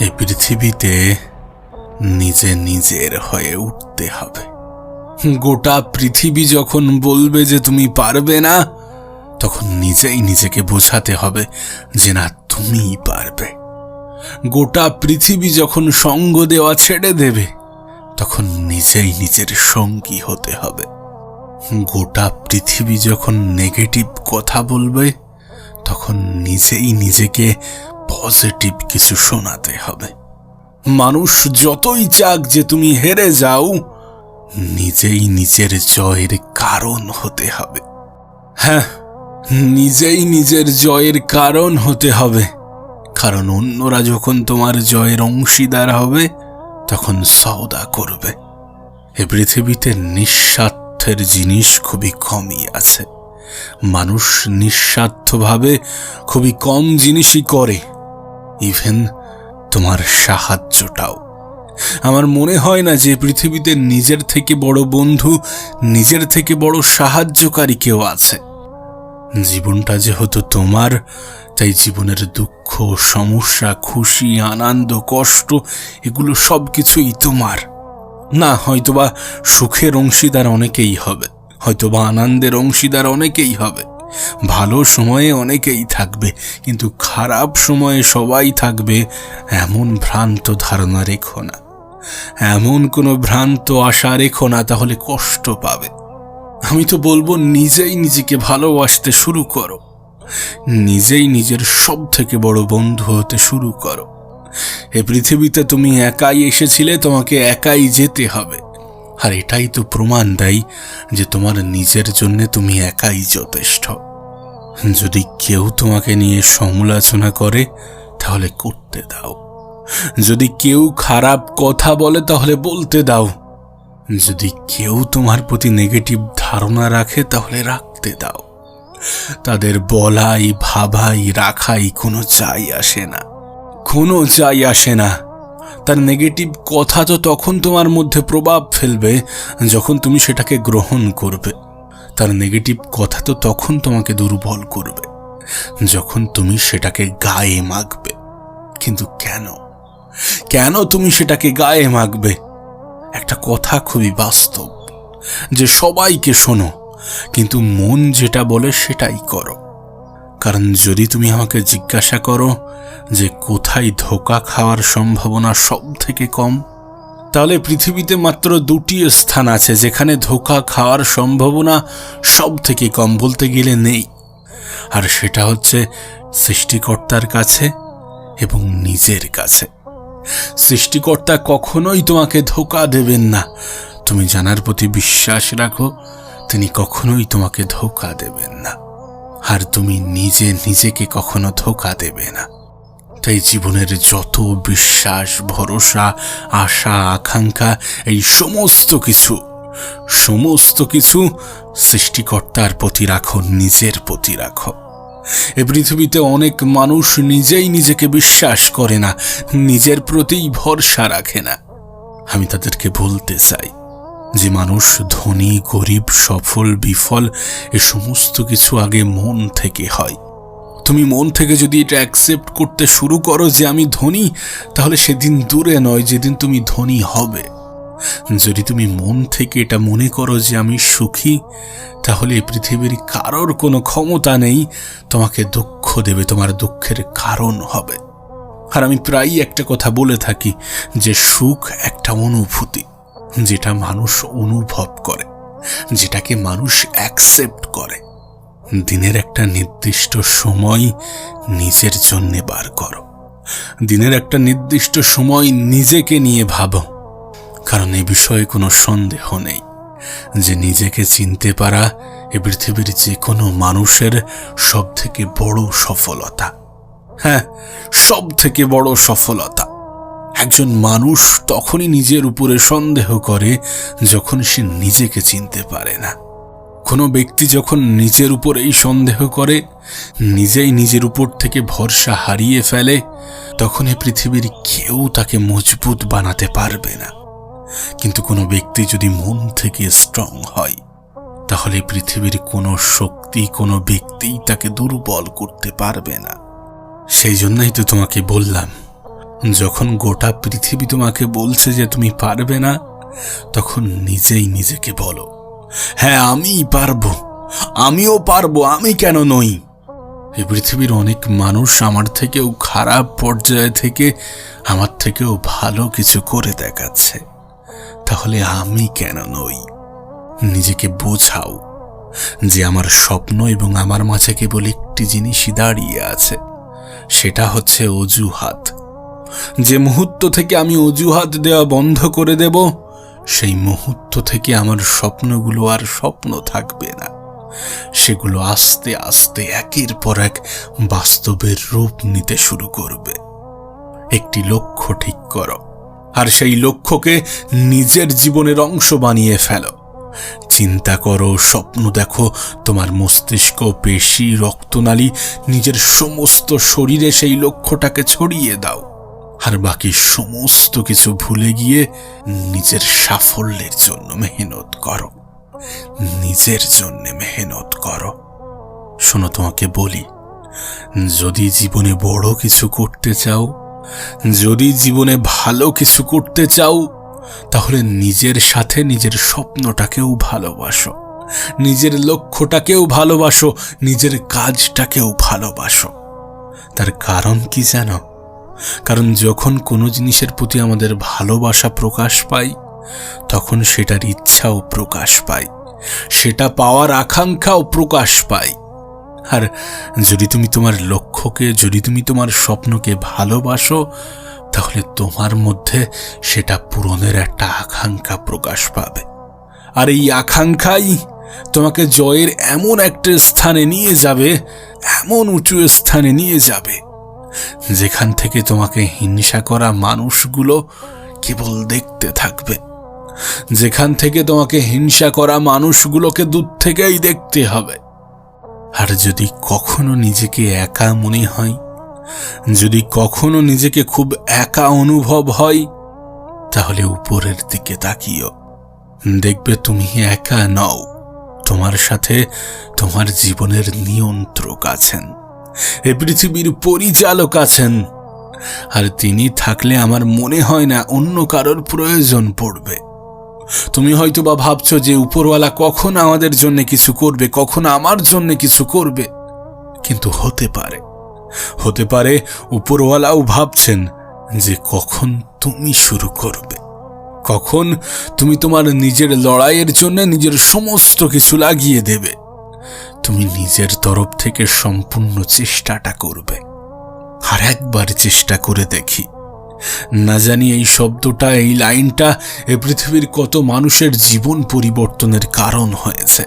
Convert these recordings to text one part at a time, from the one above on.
এই পৃথিবীতে নিজে নিজের হয়ে উঠতে হবে। গোটা পৃথিবী যখন বলবে যে তুমি পারবে না, তখন নিজেই নিজেকে বোঝাতে হবে যে না, তুমিই পারবে। গোটা পৃথিবী যখন সঙ্গ দেওয়া ছেড়ে দেবে, তখন নিজেই নিজের সঙ্গী হতে হবে। গোটা পৃথিবী যখন নেগেটিভ কথা বলবে, তখন নিজেই নিজেকে পজিটিভ কিছু শোনাতে হবে। মানুষ যতই চাক যে তুমি হেরে যাও, নিজেই নিজের জয়ের কারণ হতে হবে। হ্যাঁ নিজেই নিজের জয়ের কারণ হতে হবে। কারণ অন্যরা যখন তোমার জয়ের অংশীদার হবে, তখন সওদা করবে। এ পৃথিবীতে নিঃস্বার্থের জিনিস খুবই কমই আছে। মানুষ নিঃস্বার্থভাবে খুবই কম জিনিসই করে। ইভেন তোমার সাহায্যটাও। আমার মনে হয় না যে পৃথিবীতে নিজের থেকে বড় বন্ধু, নিজের থেকে বড় সাহায্যকারী কেউ আছে। জীবনটা যেহেতু তোমার, তাই জীবনের দুঃখ, সমস্যা, খুশি, আনন্দ, কষ্ট, এগুলো সব কিছুই তোমার। না, হয়তোবা সুখের অংশীদার অনেকেই হবে, হয়তোবা আনন্দের অংশীদার অনেকেই হবে। ভালো সময়ে অনেকেই থাকবে, কিন্তু খারাপ সময়ে সবাই থাকবে, এমন ভ্রান্ত ধারণা রেখো না। এমন কোনো ভ্রান্ত আশা রেখো না, তাহলে কষ্ট পাবে। আমি তো বলব, নিজেই নিজেকে ভালোবাসতে শুরু করো। নিজেই নিজের সব থেকে বড় বন্ধু হতে শুরু করো। এ পৃথিবীতে তুমি একাই এসেছিলে, তোমাকে একাই যেতে হবে। আর এটাই তো প্রমাণ দেয় যে তোমার নিজের জন্য তুমি একাই যথেষ্ট। যদি কেউ তোমাকে নিয়ে সমালোচনা করে, তাহলে করতে দাও। যদি কেউ খারাপ কথা বলে, তাহলে বলতে দাও। যদি কেউ তোমার প্রতি নেগেটিভ ধারণা রাখে, তাহলে রাখতে দাও। তাদের বলাই, ভাবাই, রাখাই কোনো চাই আসে না। কোনো যাই আসে না। তার নেগেটিভ কথা তো তখন তোমার মধ্যে প্রভাব ফেলবে যখন তুমি সেটাকে গ্রহণ করবে। তার নেগেটিভ কথা তো তখন তোমাকে দুর্বল করবে যখন তুমি সেটাকে গায়ে মাখবে। কিন্তু কেন? কেন তুমি সেটাকে গায়ে মাখবে? একটা কথা খুবই বাস্তব যে সবাইকে শোনো, কিন্তু মন যেটা বলে সেটাই করো। কারণ যদি তুমি আমাকে জিজ্ঞাসা করো যে কোথায় ধোকা খাওয়ার সম্ভাবনা সব থেকে কম, তাহলে পৃথিবীতে মাত্র দুটি স্থান আছে যেখানে ধোকা খাওয়ার সম্ভাবনা সব থেকে কম বলতে গেলে নেই। আর সেটা হচ্ছে সৃষ্টিকর্তার কাছে এবং নিজের কাছে। সৃষ্টিকর্তা কখনোই তোমাকে ধোকা দেবেন না। তুমি জানার প্রতি বিশ্বাস রাখো, তিনি কখনোই তোমাকে ধোকা দেবেন না। আর তুমি নিজে নিজেকে কখনো ধোকা দেবে না। তাই জীবনের যত বিশ্বাস, ভরসা, আশা, আকাঙ্ক্ষা, এই সমস্ত কিছু সমস্ত কিছু সৃষ্টিকর্তার প্রতি রাখো, নিজের প্রতি রাখো। এ পৃথিবীতে অনেক মানুষ নিজেই নিজেকে বিশ্বাস করে না, নিজের প্রতিই ভরসা রাখে না। আমি তাদেরকে বলতে চাই। যে মানুষ ধনী, গরিব, সফল, বিফল, এ সমস্ত কিছু আগে মন থেকে হয়। তুমি মন থেকে যদি এটা অ্যাকসেপ্ট করতে শুরু করো যে আমি ধনী, তাহলে সেদিন দূরে নয় যেদিন তুমি ধনী হবে। যদি তুমি মন থেকে এটা মনে করো যে আমি সুখী, তাহলে এই পৃথিবীর কারোর কোনো ক্ষমতা নেই, তোমাকে দুঃখ দেবে, তোমার দুঃখের কারণ হবে। আর আমি প্রায়ই একটা কথা বলে থাকি যে সুখ একটা অনুভূতি। যেটা মানুষ অনুভব করে, যেটাকে মানুষ অ্যাকসেপ্ট করে। দিনের একটা নির্দিষ্ট সময় নিজের জন্য বার করো। দিনের একটা নির্দিষ্ট সময় নিজেকে নিয়ে ভাবো। কারণ এ বিষয়ে কোনো সন্দেহ নেই যে নিজেকে চিনতে পারা এ পৃথিবীর যে কোনো মানুষের সব থেকে বড় সফলতা। হ্যাঁ সব থেকে বড় সফলতা। একজন মানুষ তখনই নিজের উপরে সন্দেহ করে যখন সে নিজেকে চিনতে পারে না। কোনো ব্যক্তি যখন নিজের উপর এই সন্দেহ করে, নিজেই নিজের উপর থেকে ভরসা হারিয়ে ফেলে, তখন এ পৃথিবীর কেউ তাকে মজবুত বানাতে পারবে না। কিন্তু কোনো ব্যক্তি যদি মন থেকে স্ট্রং হয়, তাহলে পৃথিবীর কোনো শক্তি, কোনো ব্যক্তি তাকে দুর্বল করতে পারবে না। সেই জন্যই তো তোমাকে বললাম যখন গোটা পৃথিবী তোমাকে বলছে যে তুমি পারবে না, তখন নিজেই নিজেকে বলো হ্যাঁ আমি পারব, আমিও পারব, আমি কেন নই? এই পৃথিবীর অনেক মানুষ আমার থেকেও খারাপ পর্যায়ে থেকে আমার থেকেও ভালো কিছু করে দেখাচ্ছে। তাহলে আমি কেন নই? নিজেকে বোঝাও যে আমার স্বপ্ন এবং আমার মাঝে কেবল একটি জিনিসই দাঁড়িয়ে আছে, সেটা হচ্ছে অজুহাত। যে মুহূর্ত থেকে আমি অজুহাত দেওয়া বন্ধ করে দেব, সেই মুহূর্ত থেকে আমার স্বপ্নগুলো আর স্বপ্ন থাকবে না। সেগুলো আস্তে আস্তে একের পর এক বাস্তবের রূপ নিতে শুরু করবে। একটি লক্ষ্য ঠিক করো, আর সেই লক্ষ্যকে নিজের জীবনের অংশ বানিয়ে ফেলো। চিন্তা করো, স্বপ্ন দেখো, তোমার মস্তিষ্ক, পেশি, রক্তনালী, নিজের সমস্ত শরীরে সেই লক্ষ্যটাকে ছড়িয়ে দাও। আর বাকি সমস্ত কিছু ভুলে গিয়ে নিজের সাফল্যের জন্য মেহনত করো। নিজের জন্য মেহনত করো। শোনো, তোমাকে বলি, যদি জীবনে বড় কিছু করতে চাও, যদি জীবনে ভালো কিছু করতে চাও, তাহলে নিজের সাথে নিজের স্বপ্নটাকেও ভালোবাসো। নিজের লক্ষ্যটাকেও ভালোবাসো, নিজের কাজটাকেও ভালোবাসো। তার কারণ কি জানো? কারণ যখন কোনো জিনিসের প্রতি আমাদের ভালোবাসা প্রকাশ পায়, তখন সেটার ইচ্ছাও প্রকাশ পায়, সেটা পাওয়ার আকাঙ্ক্ষাও প্রকাশ পায়। আর যদি তুমি তোমার লক্ষ্যকে, যদি তুমি তোমার স্বপ্নকে ভালোবাসো, তাহলে তোমার মধ্যে সেটা পূরণের একটা আকাঙ্ক্ষা প্রকাশ পাবে। আর এই আকাঙ্ক্ষাই তোমাকে জয়ের এমন একটা স্থানে নিয়ে যাবে, এমন উঁচু স্থানে নিয়ে যাবে যেখান থেকে তোমাকে হিংসা করা মানুষগুলো কেবল দেখতে থাকবে। যেখান থেকে তোমাকে হিংসা করা মানুষগুলোকে দূর থেকেই দেখতে হবে। আর যদি কখনো নিজেকে একা মনে হয়, যদি কখনো নিজেকে খুব একা অনুভব হয়, তাহলে উপরের দিকে তাকিও। দেখবে তুমি একা নও, তোমার সাথে তোমার জীবনের নিয়ন্ত্রক আছেন। এ পৃথিবীর পরিচালক আছেন। আর তিনি থাকলে আমার মনে হয় না অন্য কারোর প্রয়োজন পড়বে। তুমি হয়তো বা ভাবছ যে উপরওয়ালা কখন আমাদের জন্য কিছু করবে, কখন আমার জন্য কিছু করবে। কিন্তু হতে পারে। হতে পারে উপরওয়ালাও ভাবছেন যে কখন তুমি শুরু করবে। কখন তুমি তোমার নিজের লড়াইয়ের জন্য নিজের সমস্ত কিছু লাগিয়ে দেবে। তুমি নিজের তরফ থেকে সম্পূর্ণ চেষ্টাটা করবে। আর একবার চেষ্টা করে দেখি। না জানি এই শব্দটা, এই লাইনটা এ পৃথিবীর কত মানুষের জীবন পরিবর্তনের কারণ হয়েছে।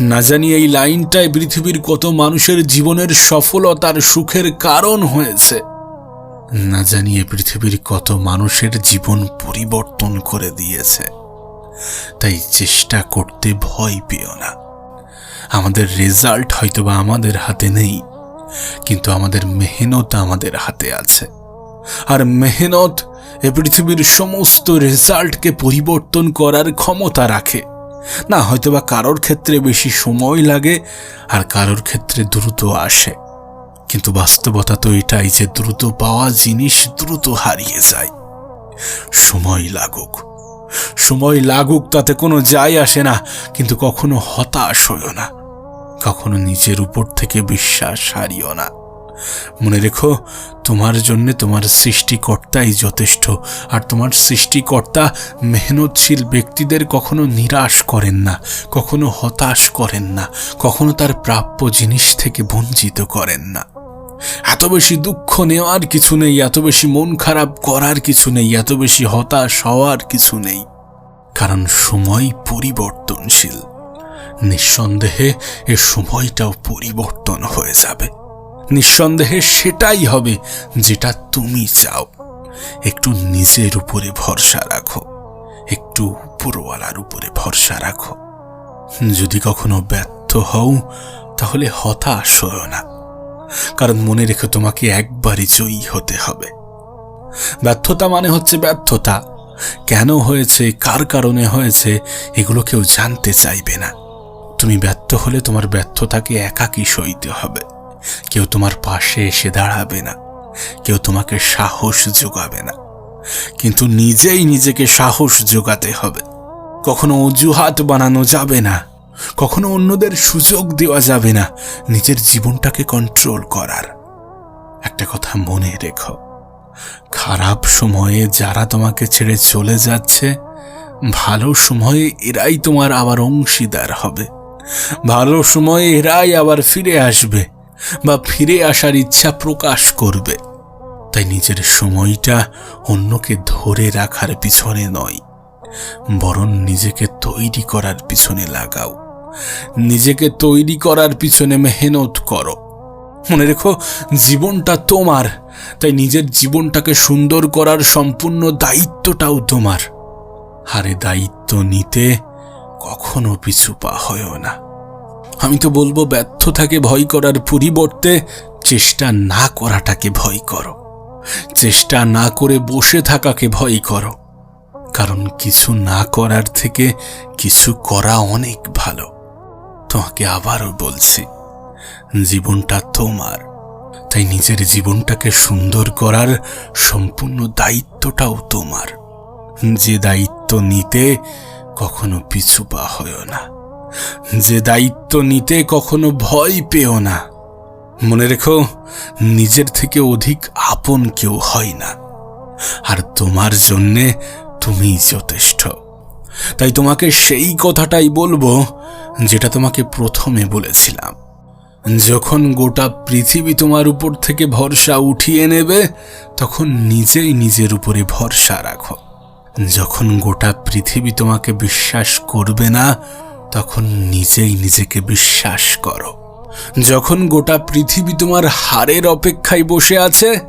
না জানি এই লাইনটায় পৃথিবীর কত মানুষের জীবনের সফলতার সুখের কারণ হয়েছে। না জানিয়ে পৃথিবীর কত মানুষের জীবন পরিবর্তন করে দিয়েছে। তাই চেষ্টা করতে ভয় পেও না। আমাদের রেজাল্ট হয়তোবা আমাদের হাতে নেই, কিন্তু আমাদের মেহনত আমাদের হাতে আছে। আর মেহনত এ পৃথিবীর সমস্ত রেজাল্টকে পরিবর্তন করার ক্ষমতা রাখে। না, হয়তোবা কারোর ক্ষেত্রে বেশি সময় লাগে, আর কারোর ক্ষেত্রে দ্রুত আসে। কিন্তু বাস্তবতা তো এটাই যে দ্রুত পাওয়া জিনিস দ্রুত হারিয়ে যায়। সময় লাগুক। সময় লাগুক, তাতে কোনো যায় আসে না, কিন্তু কখনো হতাশ হইও না। কখনো নিজের উপর থেকে বিশ্বাস হারিও না। মনে রেখো, তোমার জন্য তোমার সৃষ্টিকর্তাই যথেষ্ট, আর তোমার সৃষ্টিকর্তা মেহনতশীল ব্যক্তিদের কখনো নিরাশ করেন না, কখনো হতাশ করেন না, কখনো তার প্রাপ্য জিনিস থেকে বঞ্চিত করেন না। এত বেশি দুঃখ নেওয়ার কিছু নেই, এত বেশি মন খারাপ করার কিছু নেই, এত বেশি হতাশ হওয়ার কিছু নেই। কারণ সময় পরিবর্তনশীল। নিঃসন্দেহে এ সময়টাও পরিবর্তন হয়ে যাবে। নিঃসন্দেহে সেটাই হবে যেটা তুমি চাও। একটু নিজের উপরে ভরসা রাখো। একটু উপরওয়ালার উপরে ভরসা রাখো। যদি কখনো ব্যর্থ হও, তাহলে হতাশ হও না। কারণ মনে রেখে তোমাকে একবারই জয়ী হতে হবে। ব্যর্থতা মানে হচ্ছে ব্যর্থতা। কেন হয়েছে, কার কারণে হয়েছে, এগুলো কেউ জানতে চাইবে না। তুমি ব্যর্থ হলে তোমার ব্যর্থতাকে একাকী সইতে হবে। কেউ তোমার পাশে এসে দাঁড়াবে না। কেউ তোমাকে সাহস যোগাবে না। কিন্তু নিজেই নিজেকে সাহস যোগাতে হবে। কখনো অজুহাত বানানো যাবে না। কখনো অন্যদের সুযোগ দেওয়া যাবে না নিজের জীবনটাকে কন্ট্রোল করার। একটা কথা মনে রেখো। খারাপ সময়ে যারা তোমাকে ছেড়ে চলে যাচ্ছে, ভালো সময়ে এরাই তোমার আবার অংশীদার হবে। ভালো সময়ে এরাই আবার ফিরে আসবে বা ফিরে আসার ইচ্ছা প্রকাশ করবে। তাই নিজের সময়টা অন্যকে ধরে রাখার পিছনে নয়, বরং নিজেকে তৈরি করার পিছনে লাগাও। নিজেকে তৈরি করার পিছনে মেহনত করো। মনে রেখো, জীবনটা তোমার, তাই নিজের জীবনটাকে সুন্দর করার সম্পূর্ণ দায়িত্বটাও তোমার। হারে দায়িত্ব নিতে কখনো পিছু পা হয়েও না। আমি তো বলব, ব্যর্থতাকে ভয় করার পরিবর্তে চেষ্টা না করাটাকে ভয় করো। চেষ্টা না করে বসে থাকাকে ভয় করো। কারণ কিছু না করার থেকে কিছু করা অনেক ভালো। তোমাকে আবারও বলছি, জীবনটা তোমার। তাই নিজের জীবনটাকে সুন্দর করার সম্পূর্ণ দায়িত্বটাও তোমার। যে দায়িত্ব নিতে কখনো পিছু পা হয়েও না। যে দায়িত্ব নিতে কখনো ভয় পেও না। মনে রেখো, নিজের থেকে অধিক আপন কেউ হয় না। আর তোমার জন্যে তুমি যথেষ্ট। তাই তোমাকে সেই কথাটাই বলব, যেটা তোমাকে প্রথমে বলেছিলাম। যখন গোটা পৃথিবী তোমার উপর থেকে ভরসা উঠিয়ে নেবে, তখন নিজেই নিজের উপরে ভরসা রাখো। যখন গোটা পৃথিবী তোমাকে বিশ্বাস করবে না, তখন নিজেই নিজেকে বিশ্বাস করো। যখন গোটা পৃথিবী তোমার হারের অপেক্ষায় বসে আছে,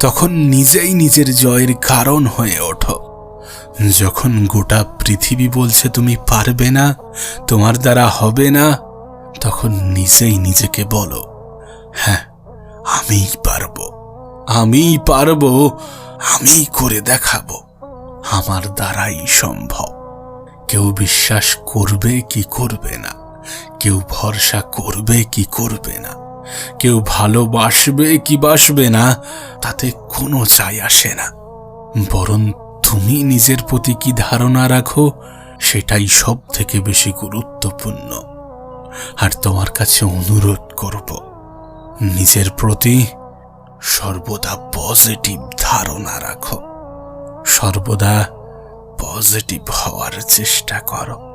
তখন নিজেই নিজের জয়ের কারণ হয়ে ওঠো। যখন গোটা পৃথিবী বলছে তুমি পারবে না, তোমার দ্বারা হবে না, তখন নিজেই নিজেকে বলো হ্যাঁ আমিই পারব। আমিই পারব, আমিই করে দেখাবো। আমার দ্বারাই সম্ভব। কেউ বিশ্বাস করবে কি করবে না। কেউ ভরসা করবে কি করবে না। কেউ ভালোবাসবে কি বাসবে না, তাতে কোনো চাই আসে না। বরং তুমি নিজের প্রতি কি ধারণা রাখো, সেটাই সব থেকে বেশি গুরুত্বপূর্ণ। আর তোমার কাছে অনুরোধ করব, নিজের প্রতি সর্বদা পজিটিভ ধারণা রাখো। সর্বদা পজিটিভ হওয়ার চেষ্টা করো।